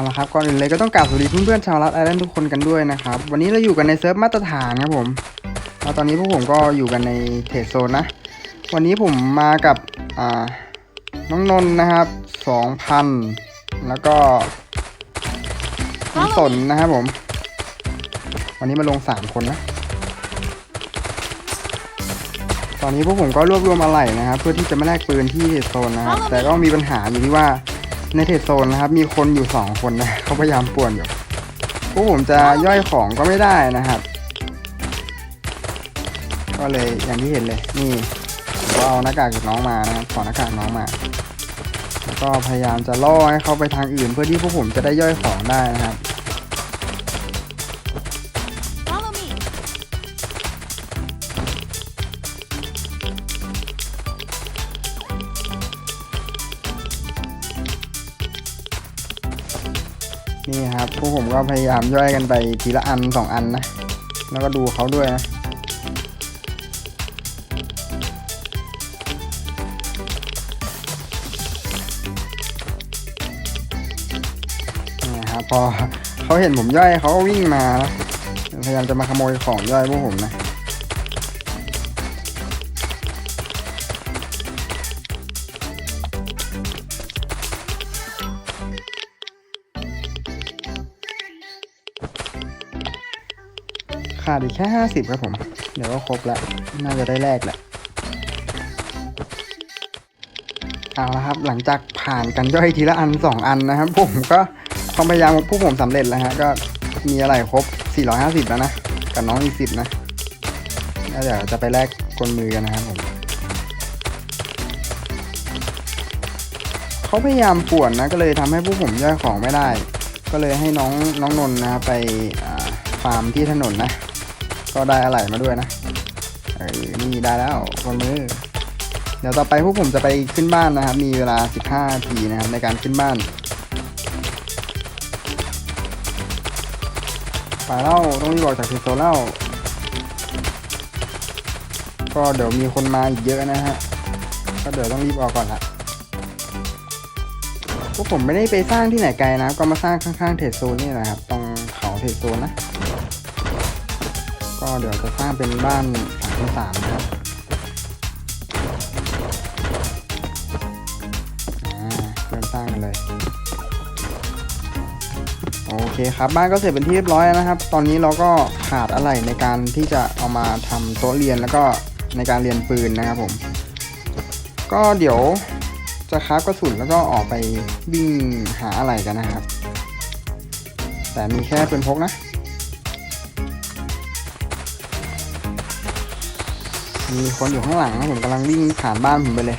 เอาละครับก่อนอื่นเลยก็ต้องกราบสวัสดีเพื่อนๆชาวรัฐไอแลนด์ทุกคนกันด้วยนะครับ วันนี้เราอยู่กันในเซิร์ฟมาตรฐานครับผมแล้วตอนนี้พวกผมก็อยู่กันในเทรดโซนนะ วันนี้ผมมากับน้องนนท์นะครับ2,000แล้วก็น้องสนนะครับผม วันนี้มาลง3คนนะ ตอนนี้พวกผมก็รวบรวมอะไหล่นะครับ เพื่อที่จะมาแลกปืนที่เทรดโซนนะครับแต่ก็มีปัญหาอยู่ที่ว่า ในเทรดโซนนะครับ มีคนอยู่ 2 คนนะเขาพยายามป่วนอยู่พวกผมจะย่อยของก็ไม่ได้นะครับ ก็เลยอย่างที่เห็นเลย นี่ก็เอาหน้ากากจากน้องมานะครับขอหน้ากากน้องมา แล้วก็พยายามจะล่อให้เขาไปทางอื่น เพื่อที่พวกผมจะได้ย่อยของได้นะครับ พวกผมก็พยายามย่อยกันไปทีละอันสองอันนะ แล้วก็ดูเขาด้วยนะนี่ครับพอเขาเห็นผมย่อยเขาก็วิ่งมานะพยายามจะมาขโมยของย่อยพวกผมนะ ขาดอีกแค่ห้าสิบครับผม เดี๋ยวก็ครบแล้ว น่าจะได้แลกแหละ เอาละครับ หลังจากผ่านกันย่อยทีละอันสองอันนะครับ ผมก็ความพยายามของพวกผมสำเร็จแล้วฮะ ก็มีอะไรครบ 450 แล้วนะ กับน้องอีก 10 นะแล้วเดี๋ยวจะไปแลกกลมือกันนะครับผมเขาพยายามป่วนนะ ก็เลยทำให้พวกผมย่อยของไม่ได้ ก็เลยให้น้องน้องนนนะไปฟาร์มที่ถนนนะ ก็ได้อะไหล่มาด้วยนะเออนี่ได้แล้วคนมือ เดี๋ยวต่อไปพวกผมจะไปขึ้นบ้านนะครับ มีเวลา 15นาทีนะครับในการขึ้นบ้านไปเล่าต้องรีบออกจากทีโซเล่าก็เดี๋ยวมีคนมาอีกเยอะนะฮะ ก็เดี๋ยวต้องรีบออกก่อนละพวกผมไม่ได้ไปสร้างที่ไหนไกลนะ ก็มาสร้างข้างๆเทรดโซนนี่แหละครับ ตรงเขาเทรดโซนนะ เดี๋ยวจะสร้างเป็นบ้านสามสามนะครับเริ่มสร้างกันเลย โอเคครับบ้านก็เสร็จเป็นที่เรียบร้อยแล้วนะครับ ตอนนี้เราก็ขาดอะไรในการที่จะเอามาทำโต๊ะเรียนแล้วก็ในการเรียนปืนนะครับผม ก็เดี๋ยวจะคราฟกระสุนแล้วก็ออกไปวิ่งหาอะไรกันนะครับ แต่มีแค่ปืนพกนะ มีคนอยู่ข้างหลังนะผมกำลังวิ่งผ่านบ้านผมไปเลย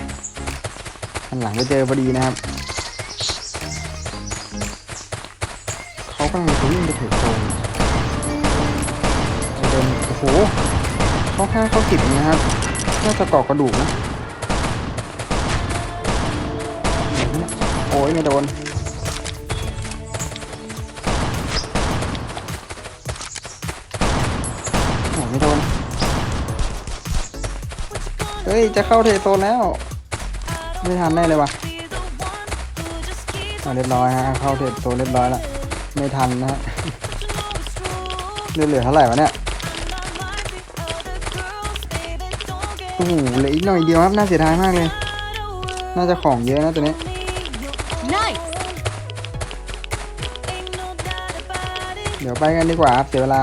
ข้างหลังไปเจอพอดีนะครับเขากำลังจะวิ่งไปถึงโซนจะเดินโอ้โหเขาห้าเขาสิบนะครับน่าจะเกาะกระดูกนะโอ้ยไม่โดน ฮ้ย จะเข้าเทโซนแล้ว ไม่ทันแน่เลยว่ะอะเรียบร้อยฮะ เข้าเทโซนเรียบร้อยแล้วไม่ทันนะฮะเหลือเหลือเท่าไหร่วะเนี่ยโอ้โหเหลืออีกหน่อยเดียวครับน่าเสียดายมากเลย น่าจะของเยอะนะตัวนี้ Nice. เดี๋ยวไปกันดีกว่าครับเสียเวลา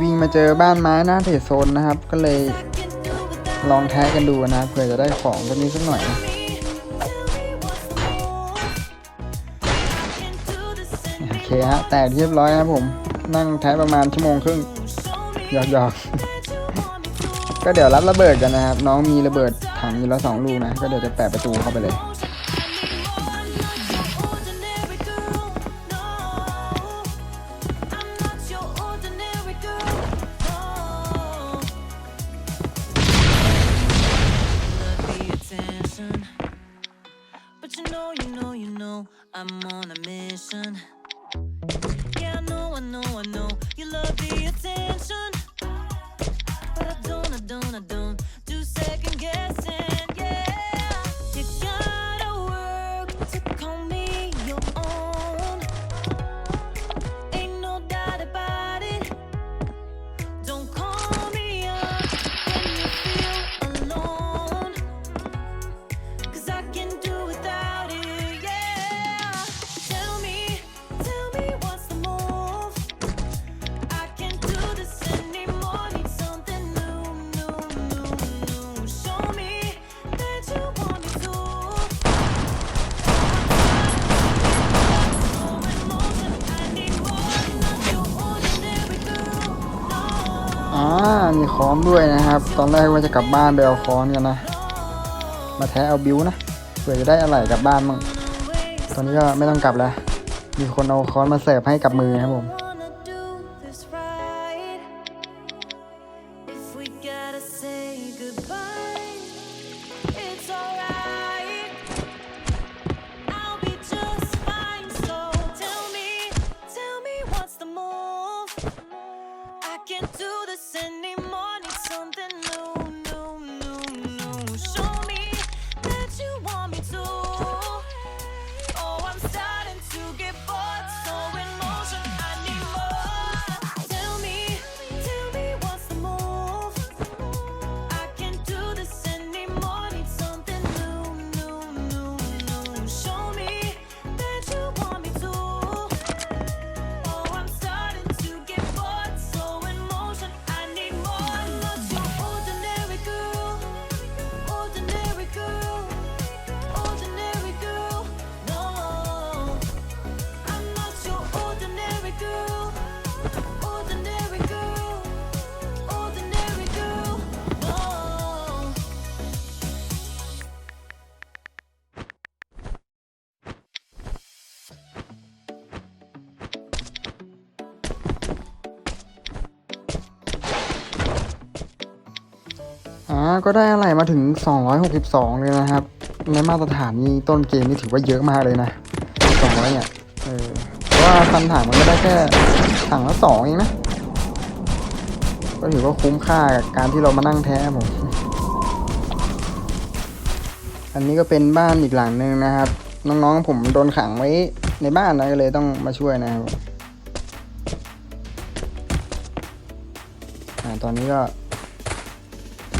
วิ่งมาเจอบ้านไม้หน้าเทรดโซนนะครับ ก็เลยลองแท้กันดูนะเผื่อจะได้ของตัวนี้สักหน่อยโอเคฮะแต่เรียบร้อยครับผมนั่งแท้ประมาณชั่วโมงครึ่งหยอกหยอกๆก็เดี๋ยวรับระเบิดกันนะครับ น้องมีระเบิดถังอยู่แล้วสองลูกนะ ก็เดี๋ยวจะแปะประตูเข้าไปเลย นะครับ ตอนแรกว่าจะกลับบ้านไปเอาค้อนกันนะ มาแท้เอาบิวนะ เผื่อจะได้อะไรกลับบ้านมั่งตอนนี้ก็ไม่ต้องกลับแล้ว มีคนเอาค้อนมาเสิร์ฟให้กับมือครับผม ก็ได้อะไรมาถึง 262 เลยนะครับ ในมาตรฐานนี้ต้นเกมนี่ถือว่าเยอะมากเลยนะ 200 เนี่ย เออเพราะว่าฟันถังมันก็ได้แค่ถังละสองเองนะ ก็ถือว่าคุ้มค่ากับการที่เรามานั่งแท้ผม อันนี้ก็เป็นบ้านอีกหลังหนึ่งนะครับ น้องๆผมโดนขังไว้ในบ้านนะก็เลยต้องมาช่วยนะครับตอนนี้ก็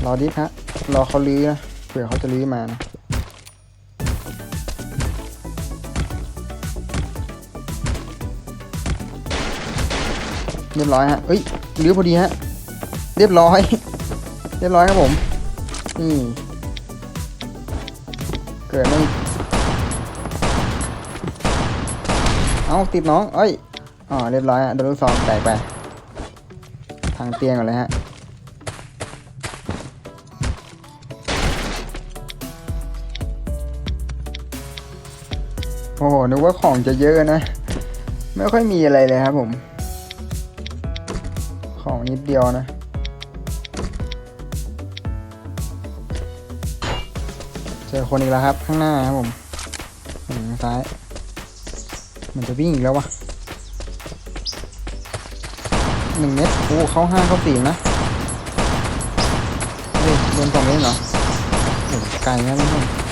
รอดิฟฮะ รอเขาลื้อนะ เผื่อเขาจะลื้อมานะเรียบร้อยฮะเอ้ยลื้อพอดีฮะ เรียบร้อย เรียบร้อยครับผม นี่ เกิดไม่เอาติดน้อง เอ้ย อ๋อ เรียบร้อยฮะ โดนลูกซองแตกไป ทางเตียงก่อนเลยฮะ โอ้โหนึกว่าของจะเยอะนะ ไม่ค่อยมีอะไรเลยครับผม ของนิดเดียวนะ เจอคนอีกแล้วครับ ข้างหน้าครับผมอืมซ้าย มันจะวิ่งอีกแล้ววะหนึ่งเม็ดโอ้เข้าห้าเข้าสี่นะเฮ้ยโดนสองเม็ดเหรอไกลนะทุกคน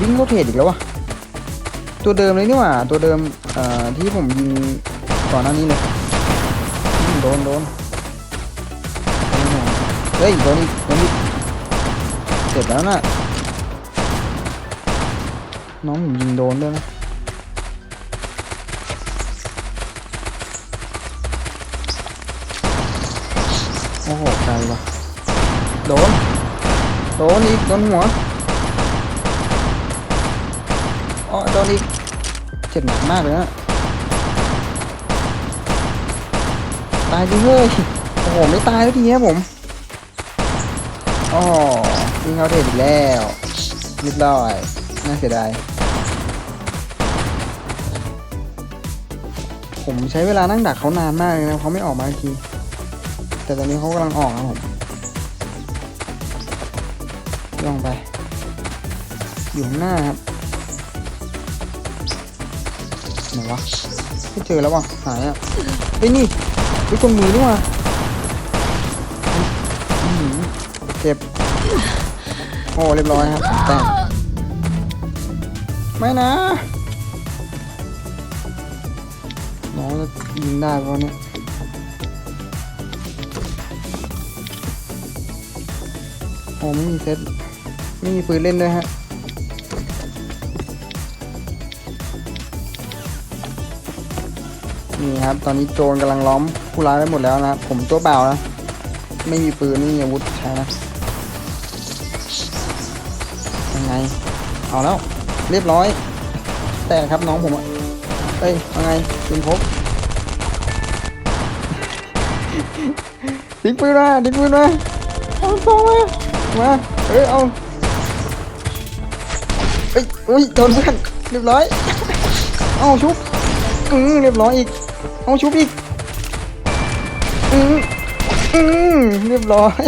วิ่งโรเทตอีกแล้ววะตัวเดิมเลยนี่หว่า ตัวเดิมที่ผมยิงก่อนหน้านี้เลยโดนโดนเฮ้ยโดนอีกโดนอีกเสร็จแล้วน่ะน้องผมยิงโดนด้วยนะโอ้โหไกลว่ะโดน โดนอีกโดนหัว อ๋อโดนอีกเจ็บหนักมากเลยนะตายจริงเลยโอ้โหไม่ตายแล้วทีนี้ผมอ๋อยิงเขาเทรดอีกแล้วเรียบร้อยน่าเสียดายผมใช้เวลานั่งดักเขานานมากเลยนะเขาไม่ออกมาทีแต่ตอนนี้เขากำลังออกนะผมลองไป อยู่ข้างหน้าครับ นวะไม่เจอแล้ววะหายอะไอ้ยนี่ไอ้ตรงมือนี่วะอื้อหือเจ็บโอ้เรียบร้อยครับแต่ไม่นะน้องจะยิงได้เพราะเนี่ยโอ้ไม่มีเซตไม่มีปืนเล่นด้วยฮะ นี่ครับ ตอนนี้โจรกำลังล้อมผู้ร้ายไว้หมดแล้วนะครับ ผมตัวเปล่านะ ไม่มีปืนไม่มีอาวุธใช้นะยังไง เอาแล้ว เรียบร้อย แต่ครับน้องผมเอ้ยยังไงปืนพกทิ้งปืนมาทิ้งปืนมาเอาซองมามาเอ้ย เอาเอ้ยอุ้ยโดนเพื่อนเรียบร้อย เอาชุบอืมเรียบร้อยอีก เอาชุบอีก อืมอืมเรียบร้อย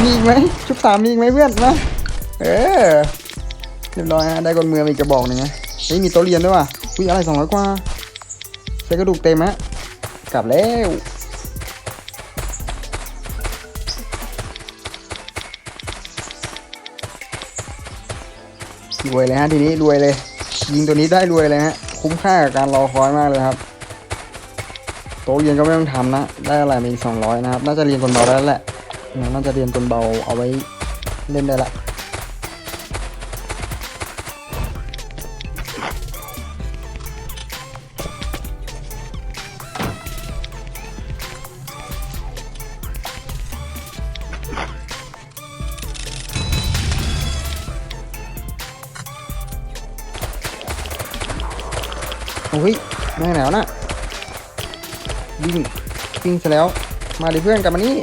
มีอีกไหมชุบสามมีอีกไหมเพื่อนมาเออ เรียบร้อยฮะ ได้กดมือมาอีกกระบอกหนึ่งนะเฮ้ยมีโต๊ะเรียนด้วยว่ะอุ้ยอะไรสองร้อยกว่าใช้กระดูกเต็มฮะ กลับแล้วรวยเลยฮะทีนี้รวยเลย ยิงตัวนี้ได้รวยเลยฮะ คุ้มค่ากับการรอคอยมากเลยครับ โต๊ะเรียนก็ไม่ต้องทำนะ ได้อะไรมาอีกสองร้อยนะครับ น่าจะเรียนกลเบาได้แล้วแหละ น่าจะเรียนกลเบาเอาไว้เล่นได้ละโอ้ยแม่งหนาวนะ วิ่งวิ่งซะแล้ว มาดิเพื่อนกลับมานี่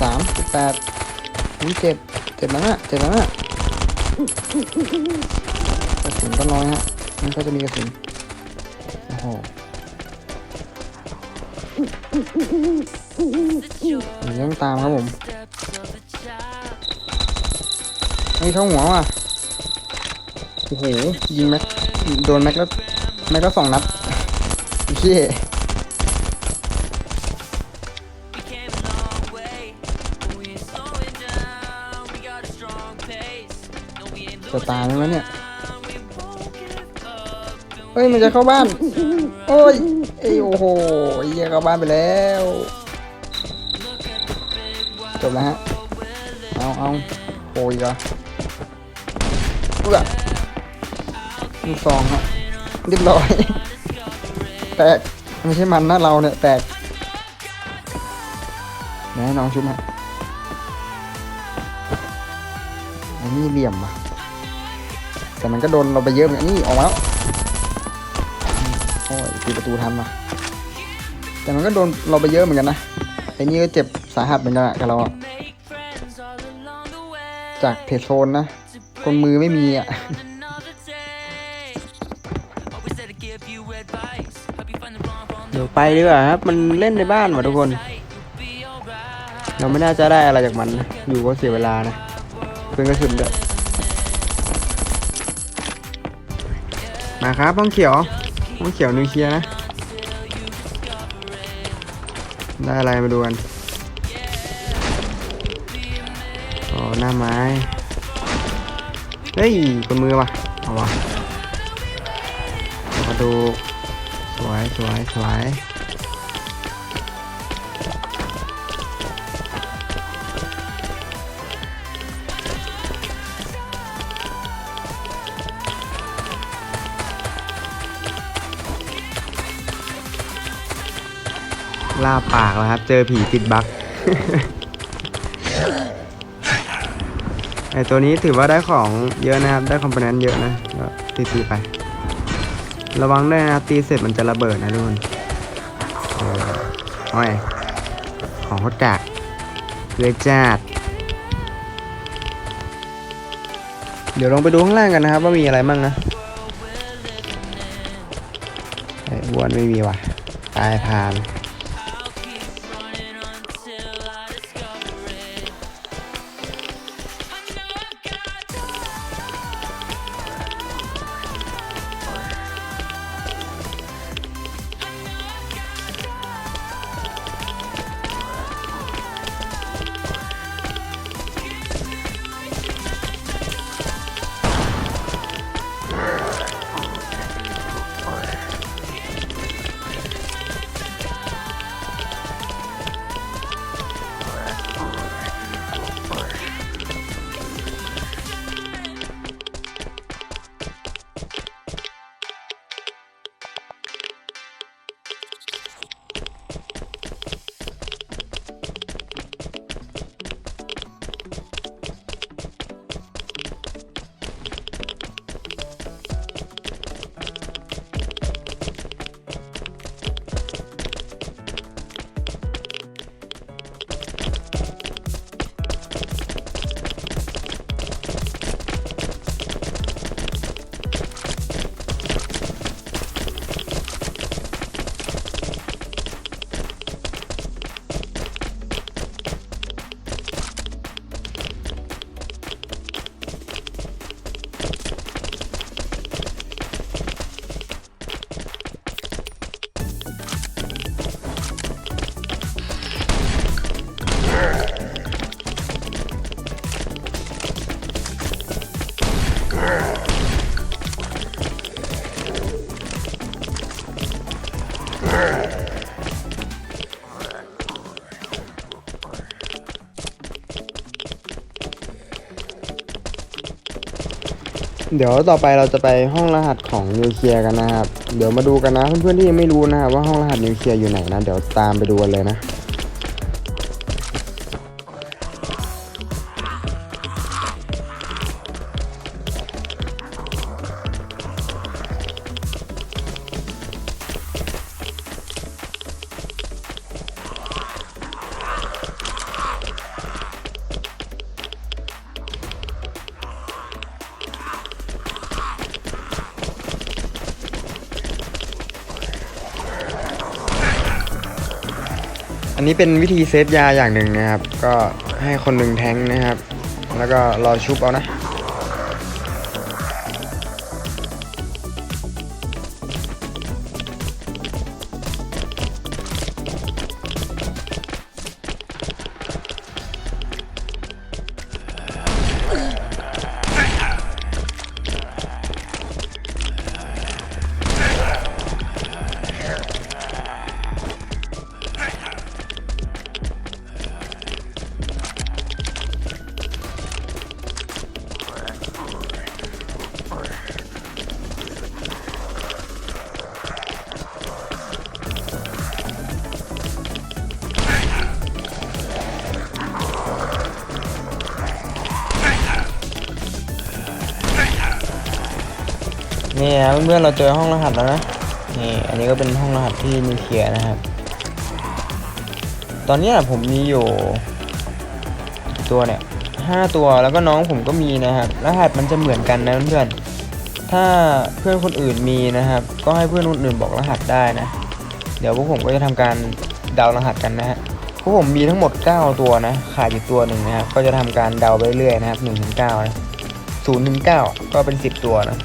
สามสิบแปดนี่เจ็บเจ็บแล้วนะเจ็บแล้วนะกระสุนก็น้อยฮะมันก็จะมีกระสุนโอ้โหมันยังตามครับผมไอ้ยเข้าหัวว่ะโอ้โหยิงแม็ก โดนแม็กแล้วแม็กแล้วสองนัดเชี่ยจะตายไหมวเนี่ย เฮ้ย มันจะเข้าบ้าน โอ้ยไอ้โอ้โหเหี้ยเข้าบ้านไปแล้ว จบแล้วฮะ เอาเอาโอ้ยเหรอเพื่อ ลูกซองฮะเรียบร้อย แตก ไม่ใช่มันนะเราเนี่ย แตกไหนให้น้องชุบฮะอันนี้เหลี่ยมอะ แต่มันก็โดนเราไปเยอะเหมือนนนี่ออกมาแล้วโอ้ยปิดประตูทันว่ะแต่มันก็โดนเราไปเยอะเหมือนกันนะไอ้นี่ก็เจ็บสาหัสเหมือนกันกับเราจากเพจโซนนะคนมือไม่มีอะ ไปดีกว่าครับ มันเล่นในบ้านว่ะทุกคน เราไม่น่าจะได้อะไรจากมันนะ อยู่ก็เสียเวลานะ เพื่อนกระสุนด้วย มาครับห้องเขียวห้องเขียวนิวเคลียร์นะ ได้อะไรมาดูกัน อ๋อ หน้าไม้ เฮ้ยคนมือว่ะเอาว่ะมาดูสวยสวยสวย ลาปากแล้วครับ เจอผีติดบั๊กไอตัวนี้ถือว่าได้ของเยอะนะครับ ได้คอมโพเนนต์เยอะนะก็ตีตีไป ระวังด้วยนะตีเสร็จมันจะระเบิดนะทุกคนโอ้ยของเขาจากเลยจัดเดี๋ยวลองไปดูข้างล่างกันนะครับ ว่ามีอะไรมั่งนะไอ้อ้วนไม่มีว่ะตายพาน เดี๋ยวต่อไปเราจะไปห้องรหัสของนิวเคลียร์กันนะครับ เดี๋ยวมาดูกันนะเพื่อนๆที่ยังไม่รู้นะครับว่าห้องรหัสนิวเคลียร์อยู่ไหนนะ เดี๋ยวตามไปดูกันเลยนะ นี้เป็นวิธีเซตยาอย่างหนึ่งนะครับ ก็ให้คนหนึ่งแทงนะครับ แล้วก็รอชุบเอานะ นะเพื่อนๆเราเจอห้องรหัสแล้วนะนี่อันนี้ก็เป็นห้องรหัสที่นิวเคลียร์นะครับ ตอนนี้ผมมีอยู่ตัวเนี่ยห้าตัวแล้วก็น้องผมก็มีนะครับ รหัสมันจะเหมือนกันนะเพื่อนๆถ้าเพื่อนคนอื่นมีนะครับ ก็ให้เพื่อนคนอื่นบอกรหัสได้นะ เดี๋ยวพวกผมก็จะทำการเดารหัสกันนะฮะพวกผมมีทั้งหมด 9 ตัวนะขาดอยู่ตัวหนึ่งนะครับก็จะทำการเดาไปเรื่อยนะครับ1ถึง9นะ0ถึง9ก็เป็น 10 ตัวนะ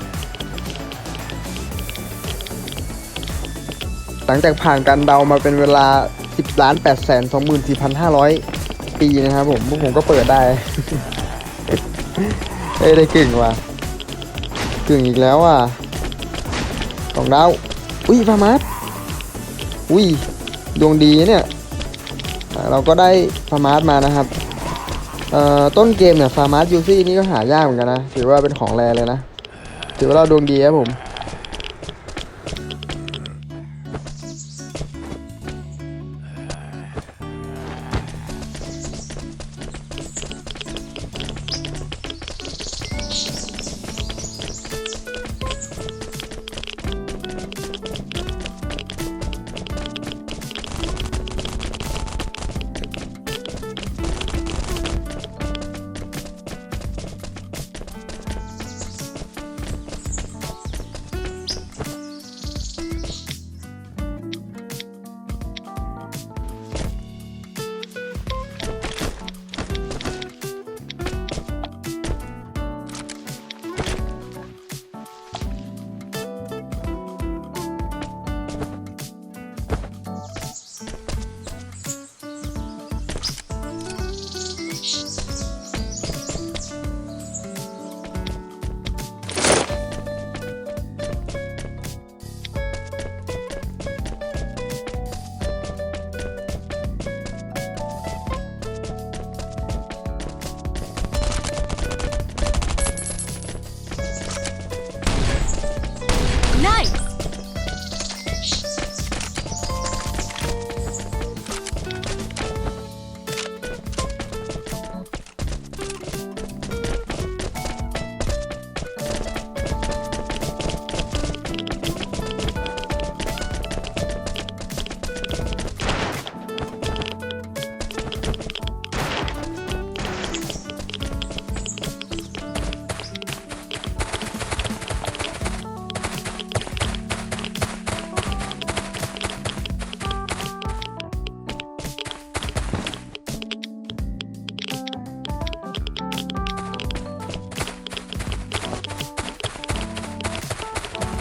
หลังจากผ่านการเดามาเป็นเวลา 10ล้าน8แสน24,500 ปีนะครับผมพวกผมก็เปิดได้ เอ้ยได้กึ่งว่ะกึ่งอีกแล้วอะสองดาวอุ้ยฟาร์มัสอุ้ยดวงดีเนี่ย เราก็ได้ฟาร์มาสมานะครับเอ่อต้นเกมเนี่ยฟาร์มาสยูซี่นี่ก็หายากเหมือนกันนะ ถือว่าเป็นของแรเลยนะ ถือว่าเราดวงดีครับผม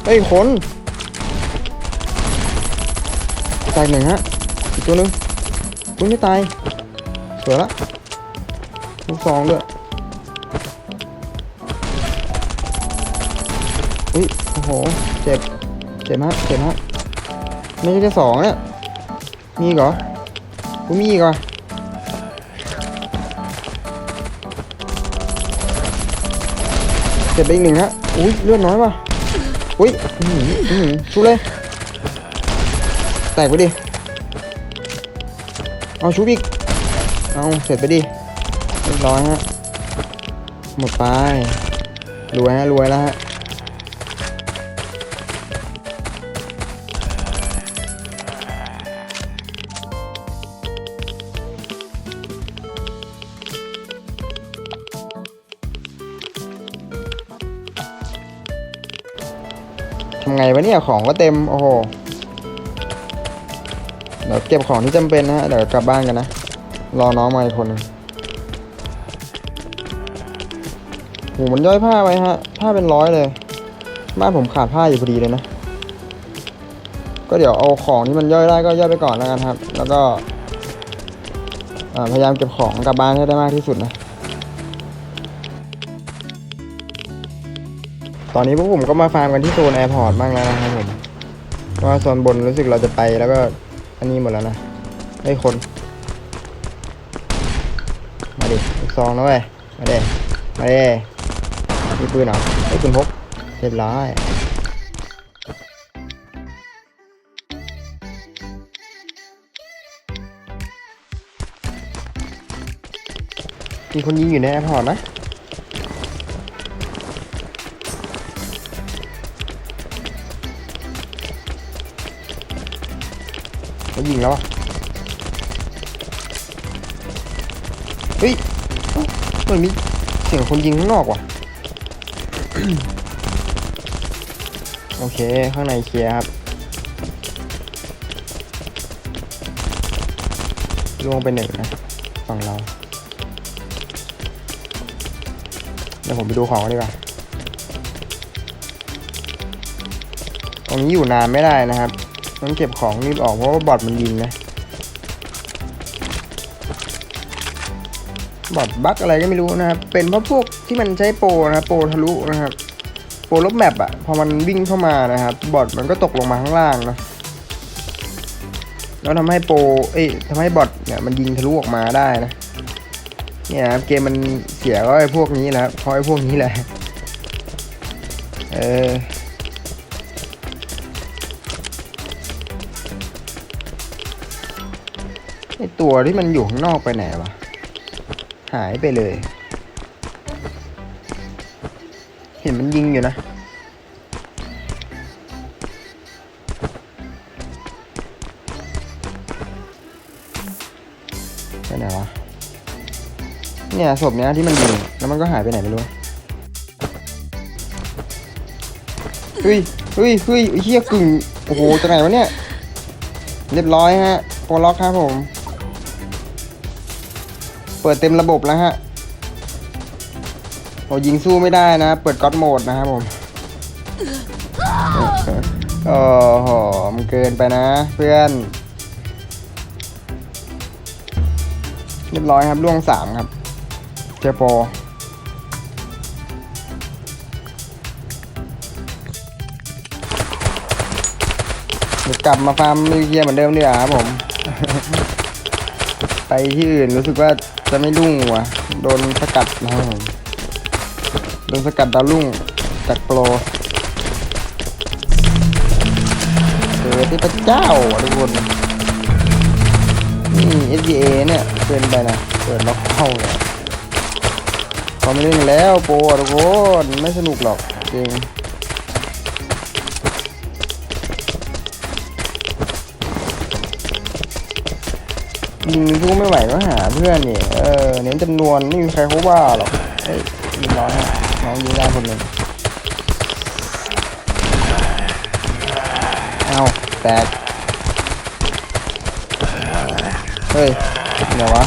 เฮ้ยคนตายหนึ่งฮะ อีกตัวหนึงคุณไม่ตายสวยละลูกซองด้วยอุ้ยโอ้โห เจ็บ เจ็บฮะเจ็บฮะไม่ใช่แค่สองเนี่ยมีอีกเหรอกูมีอีกเหรอเจ็บไปอีกหนึ่งฮะอุ้ยเลือดน้อยว่ะ อุ้ยอื้อหืออื้อหือชุบเลย แตกไปดิ เอาชุบอีก เอาเสร็จไปดิเรียบร้อยฮะ หมดไป รวยฮะ รวยแล้วฮะ ทำไงวะเนี่ยของก็เต็ม โอ้โห เดี๋ยวเก็บของที่จำเป็นนะฮะ เดี๋ยวกลับบ้านกันนะ รอน้องมาอีกคนหนึงโหมันย่อยผ้าไว้ฮะ ผ้าเป็นร้อยเลย บ้านผมขาดผ้าอยู่พอดีเลยนะ ก็เดี๋ยวเอาของที่มันย่อยได้ก็ย่อยไปก่อนแล้วกันครับ แล้วก็พยายามเก็บของกลับบ้านให้ได้มากที่สุดนะ ตอนนี้พวกผมก็มาฟาร์มกันที่โซนแอร์พอร์ตบ้างแล้วนะครับผมว่าโซนบนรู้สึกเราจะไปแล้วก็อันนี้หมดแล้วนะไอ้คน มาดิซองนะเว้ยมาดิมาดิมีปืนเหรอไอ้ยปืนพกเรียบร้อยมีคนยิงอยู่ในแอร์พอร์ตนะ เขายิงแล้วอะเฮ้ยเอ้าเหมือนมีเสียงคนยิงข้างนอกว่ะ โอเค ข้างในเคลียร์ครับล่วงไปหนึ่งนะฝั่งเรา เดี๋ยวผมไปดูของก่อนดีกว่า ตรงนี้อยู่นานไม่ได้นะครับ ต้องเก็บของรีบออกเพราะว่าบอทมันยิงนะ บอทบั๊กอะไรก็ไม่รู้นะครับ เป็นเพราะพวกที่มันใช้โปรนะครับโปรทะลุนะครับ โปรลบแมปอะพอมันวิ่งเข้ามานะครับ บอทมันก็ตกลงมาข้างล่างนะแล้วทำให้โปรเอ้ยทำให้บอทเนี่ยมันยิงทะลุออกมาได้นะ เนี่ยครับเกมมันเสียก็ไอ้พวกนี้แหละครับเพราะไอ้พวกนี้แหละ เออ อตัวที่มันอยู่ข้างนอกไปไหนวะ หายไปเลย เห็นมันยิงอยู่นะไปไหนวะ เนี่ยศพเนี้ยที่มันยิง แล้วมันก็หายไปไหนไม่รู้เฮ้ยเฮ้ยเฮ้ยเฮียกึ่ง โอ้โหจากไหนวะเนี่ย เรียบร้อยฮะโปรล็อกครับผม เปิดเต็มระบบแล้วฮะโอ้ยิงสู้ไม่ได้นะ เปิดก็อดโหมดนะครับผมโอ้โหมันเกินไปนะ เพื่อนเรียบร้อยครับล่วงสามครับ เจโปเดี๋ยวกลับมาฟาร์มนิวเคลียร์เหมือนเดิมดีกว่าครับผม ไปที่อื่นรู้สึกว่าจะไม่รุ่งว่ะ โดนสกัดนะครับผมโดนสกัดดาวรุ่งจากโปรเจอที่พระเจ้าอะทุกคนนี่ SBA เนี่ยเกินไปนะเปิดล็อกเข้าเลยพอไม่เล่นแล้วโปรอะทุกคนไม่สนุกหรอกจริง ยิงสู้ไม่ไหวก็หาเพื่อนนี่เออเน้นจำนวนไม่มีใครเขาว่าหรอกเฮ้ยยิงน้อยฮะน้องยิงได้คนหนึ่งเอาแตกเฮ้ยเดี๋ยววะ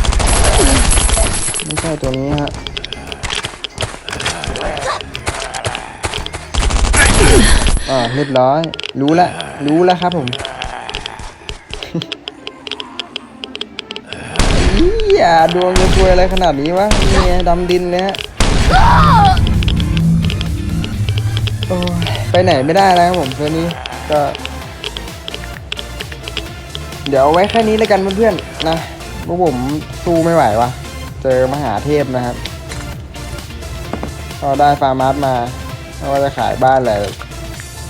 ไม่ใช่ตัวนี้ฮะอ่าเรียบร้อย รู้แล้วรู้แล้วครับผม ย่าดวงจะซวยอะไรขนาดนี้วะนี่ดำดินเลยฮะไปไหนไม่ได้แล้วครับผมเพื่อนนี้ก็ เดี๋ยวเอาไว้แค่นี้แล้วกันเพื่อนๆนะพวกผมสู้ไม่ไหววะเจอมหาเทพนะครับก็ได้ฟาร์มาร์สมาแล้วก็จะขายบ้านเลย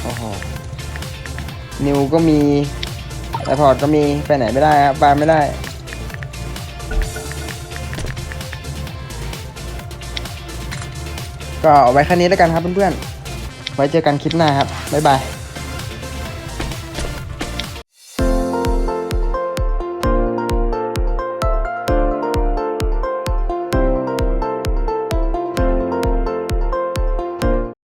โอ้โหนิวก็มีไอพอร์ตก็มีไปไหนไม่ได้ครับบ้านไม่ได้ ก็เอาไว้แค่นี้แล้วกันครับเพื่อนๆ ไว้เจอกันคลิปหน้าครับ บ๊ายบาย